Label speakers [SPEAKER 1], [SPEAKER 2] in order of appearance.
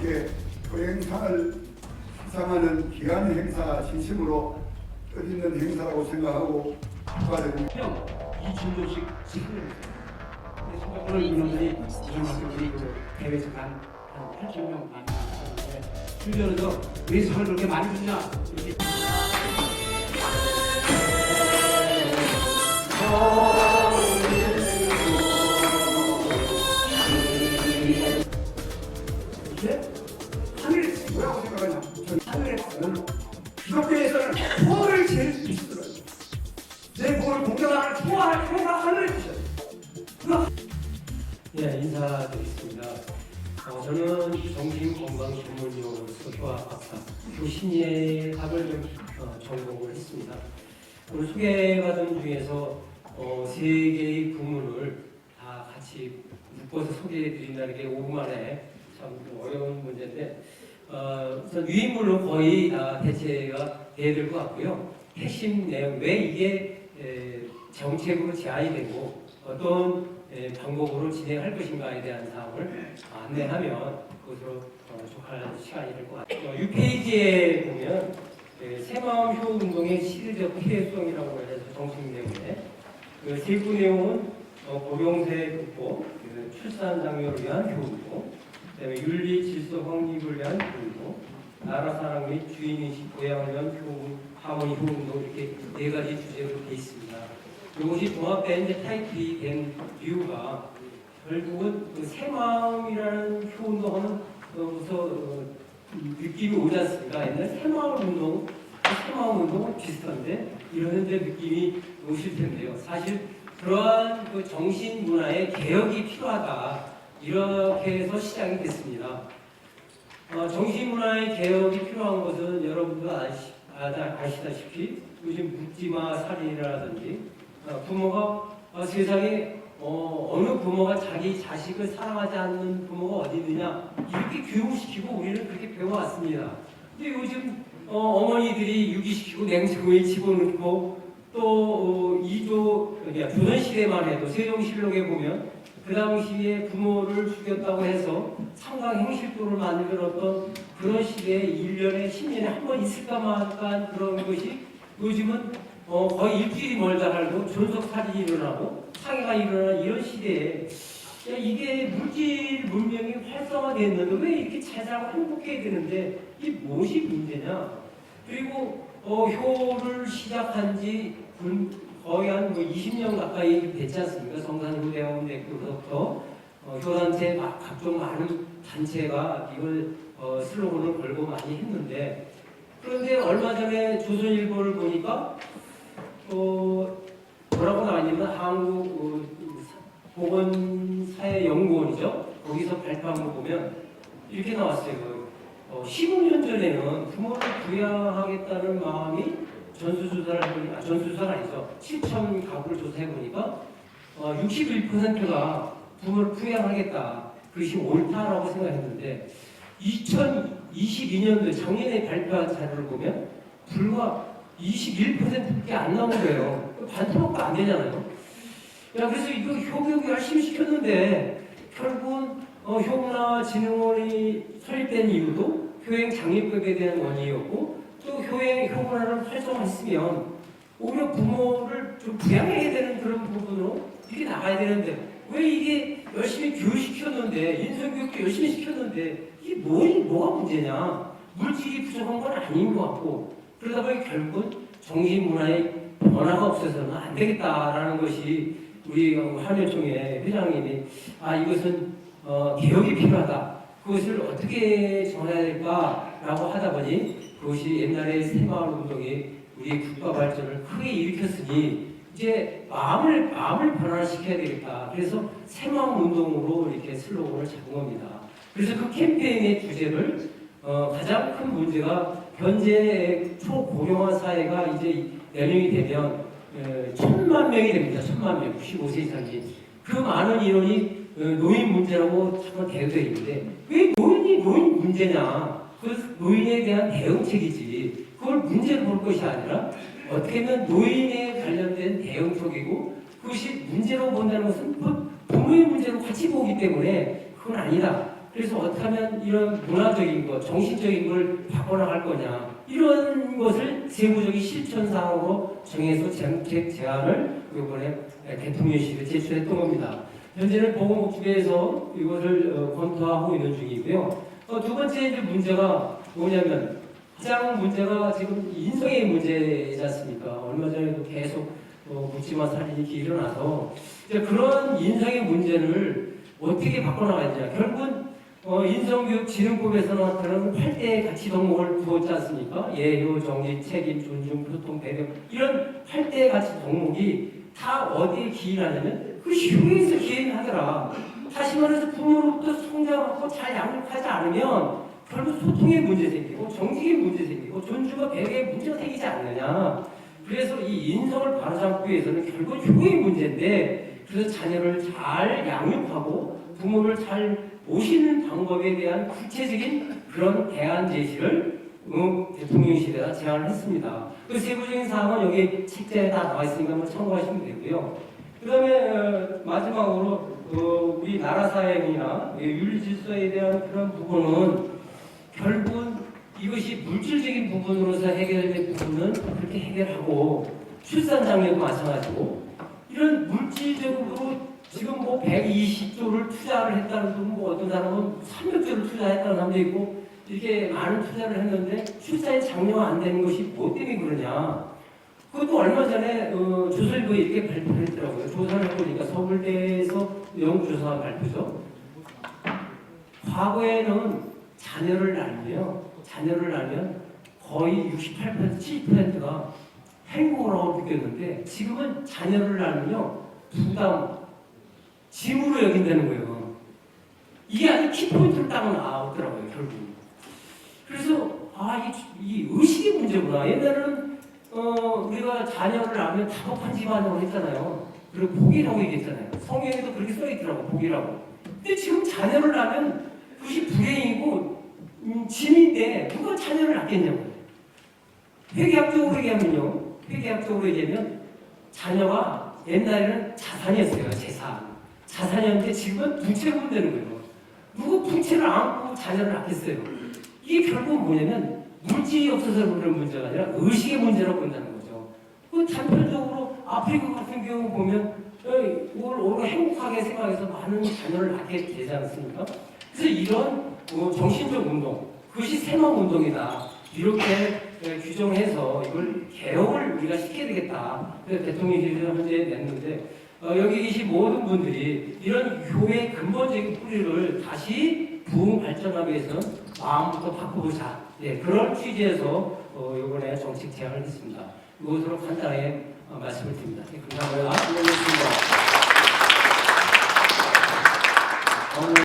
[SPEAKER 1] 이렇게 토행상을 수상하는 기한 행사가 진심으로 뜻있는 행사라고 생각하고.
[SPEAKER 2] 형 이준도식 오늘 이만큼들이 그 대회에서 한한 8천 명 많이 나왔는데 주변에서 왜 상을 그렇게 많이 주냐 이렇게 하늘에서는 기독교에서는 포를 제일 미치더라고요 내 몸을 해가 하늘에 주셨어요. 네, 인사드리겠습니다. 어, 저는 정신 건강 전문의로서 교학박사, 교신의학을 좀, 어, 전공을 했습니다. 소개받은 중에서 어, 세 개의 부문을 다 같이 묶어서 소개해드린다는 게 5분 만에 참 어려운 문제인데 어, 우선 유인물로 거의 다 대체가 돼야 될 것 같고요. 핵심 내용, 왜 이게 에, 정책으로 제안이 되고 어떤 에, 방법으로 진행할 것인가에 대한 사항을 안내하면 그것으로 어, 족할 시간이 될 것 같아요. 6페이지에 보면 에, 새마음 효 운동의 시대적 필요성이라고 해서 정책 내용에 그 세부 내용은 어, 고령세 극복, 그 출산 장려를 위한 교육고, 그다음에 윤리 질서 확립을 위한 교육고, 나라 사랑 및 주인의식 보양을 위한 교육, 하모니 효운동 이렇게 네 가지 주제로 되어 있습니다. 이것이 종합된 이제 타이틀이 된 이유가 결국은 그 새마음이라는 효운동하는 어, 어, 느낌이 오지 않습니까? 옛날 새마을 운동, 새마을 운동은 비슷한데 이런 이제 느낌이 오실 텐데요. 사실 그러한 그 정신 문화의 개혁이 필요하다 이렇게 해서 시작이 됐습니다. 어, 정신 문화의 개혁이 필요한 것은 여러분도 아시, 아다, 아시 다시피 요즘 묻지마 살인이라든지 어, 부모가 어, 세상에 어, 어느 부모가 자기 자식을 사랑하지 않는 부모가 어디 있느냐 이렇게 교육시키고 우리는 그렇게 배워왔습니다. 근데 요즘 어, 머니들이 유기시키고 냉장고에 집어넣고 또 어, 이조 그러니까 조선시대만 해도 세종실록에 보면 그 당시에 부모를 죽였다고 해서 상당 행실도를 만들었던 그런 시대에 1년에 10년에 한 번 있을까 말까 그런 것이 요즘은 어, 거의 일주일이 멀다 할도 존속살인이 일어나고 상해가 일어나는 이런 시대에 야, 이게 물질 문명이 활성화됐는데 왜 이렇게 잘 행복해야 되는데 이게 무엇이 문제냐? 그리고 어, 효를 시작한 지 군- 거의 한 뭐 20년 가까이 됐지 않습니까? 성산후 대원대교부터 어, 효단체 막 각종 많은 단체가 이걸 어, 슬로건을 걸고 많이 했는데 그런데 얼마 전에 조선일보를 보니까 어, 뭐라고 나왔냐면 한국 어, 보건사회연구원이죠. 거기서 발표한 거 보면 이렇게 나왔어요. 어, 15년 전에는 부모를 부양하겠다는 마음이 전수조사를 해보니, 아, 전수조사는 아니죠. 7천 가구를 조사해 보니까 어, 61%가 부모를 부양하겠다. 그것이 옳다라고 생각했는데 2022년도 작년에 발표한 자료를 보면 불과 21%밖에 안 나온 거예요. 반토막도 안 되잖아요. 야, 그래서 이거 효교육 열심히 시켰는데 결국은 어, 효문화진흥원이 설립된 이유도 효행 장려법에 대한 원인이었고 또 효행 효문화를 활성화했으면 오히려 부모를 좀 부양해야 되는 그런 부분으로 이렇게 나가야 되는데 왜 이게 열심히 교육시켰는데 인성교육도 열심히 시켰는데 이게 뭐, 뭐가 문제냐 물질이 부족한 건 아닌 것 같고 그러다 보니 결국은 정신문화의 변화가 없어서는 안 되겠다라는 것이 우리 한일총회 회장님이 아 이것은 어, 개혁이 필요하다. 그것을 어떻게 정해야 될까라고 하다 보니 그것이 옛날에 새마을 운동이 우리 국가 발전을 크게 일으켰으니 이제 마음을 마음을 변화시켜야 되겠다. 그래서 새마을 운동으로 이렇게 슬로건을 잡은 겁니다. 그래서 그 캠페인의 주제를 어, 가장 큰 문제가 현재 초고령화 사회가 이제 내년이 되면 에, 천만 명이 됩니다. 천만 명, 95세 이상이. 그 많은 인원이 어, 노인 문제라고 자꾸 대두되어 있는데 왜 노인이 노인 문제냐? 그 노인에 대한 대응책이지. 그걸 문제로 볼 것이 아니라 어떻게 보면 노인에 관련된 대응책이고 그것이 문제로 본다는 것은 그 부모의 문제로 같이 보기 때문에 그건 아니다. 그래서 어떻게 하면 이런 문화적인 것, 정신적인 걸 바꿔나갈 거냐 이런 것을 세부적인 실천 사항으로 정해서 정책 제안을 이번에 대통령실에 제출했던 겁니다. 현재는 보건복지부에서 이것을 어, 검토하고 있는 중이고요. 어, 두 번째 문제가 뭐냐면 가장 문제가 지금 인성의 문제이지 않습니까? 얼마 전에도 계속 어, 묻지마 살인이 일어나서 그런 인성의 문제를 어떻게 바꿔나가야 되냐. 결국은 어, 인성교육진흥법에서 나타나는 8대의 가치 덕목을 두었지 않습니까? 예효, 정의, 책임, 존중, 교통, 배려 이런 8대의 가치 덕목이 다 어디에 기인하냐면 그 효에서 기인하더라. 다시 말해서 부모로부터 성장하고 잘 양육하지 않으면 결국 소통에 문제 생기고 정직에 문제 생기고 존중과 배려에 문제가 생기지 않느냐. 그래서 이 인성을 바로잡기 위해서는 결국 효의 문제인데 그래서 자녀를 잘 양육하고 부모를 잘 모시는 방법에 대한 구체적인 그런 대안 제시를 어, 대통령실에다 제안을 했습니다. 그 세부적인 사항은 여기 책자에 다 나와 있으니까 한번 참고하시면 되고요. 그 다음에 마지막으로 어, 우리 나라 사회이나 윤리 질서에 대한 그런 부분은 결국은 이것이 물질적인 부분으로서 해결될 부분은 그렇게 해결하고 출산 장려도 마찬가지고 이런 물질적으로 지금 뭐 120조를 투자를 했다는 분, 뭐 어떤 사람은 300조를 투자했다는 사람도 있고 이렇게 많은 투자를 했는데 출산이 장려가 안 되는 것이 뭐 때문에 그러냐? 그것도 얼마 전에 어, 조선일보에 이렇게 발표를 했더라고요. 조사를 해보니까 서울대에서 연구조사 발표죠. 과거에는 자녀를 낳으면 자녀를 낳으면 거의 68% 70%가 행복이라고 느꼈는데 지금은 자녀를 낳으면요 부담 짐으로 여긴다는 거예요. 이게 아주 키포인트로 딱 나오더라고요 결국. 그래서 아 이 이 의식의 문제구나. 옛날에는 어 우리가 자녀를 낳으면 다복한 집안으로 했잖아요. 그리고 복이라고 얘기했잖아요. 성경에도 그렇게 써 있더라고 복이라고. 근데 지금 자녀를 낳으면 그것이 불행이고 음, 짐인데 누가 자녀를 낳겠냐고. 회계학적으로 얘기하면요. 회계학적으로 얘기하면 자녀가 옛날에는 자산이었어요. 재산. 자산이었는데 지금은 부채로 되는 거예요. 누구 부채를 안고 자녀를 낳겠어요. 이게 결국은 뭐냐면 물질이 없어서 그런 문제가 아니라 의식의 문제라고 본다는 거죠. 그 단편적으로 아프리카 같은 경우 보면 어, 이걸 오히려 행복하게 생각해서 많은 자녀를 낳게 되지 않습니까? 그래서 이런 어, 정신적 운동, 그것이 세망 운동이다. 이렇게 에, 규정해서 이걸 개혁을 우리가 시켜야 되겠다. 그래서 대통령실에서 현재 냈는데 어, 여기 계신 모든 분들이 이런 교회의 근본적인 뿌리를 다시 부흥 발전하기 위해서는 마음부터 바꾸자. 예, 그런 취지에서 어, 이번에 정책 제안을 했습니다. 이것으로 간단하게 어, 말씀을 드립니다. 예, 감사합니다.
[SPEAKER 3] 수고하셨습니다.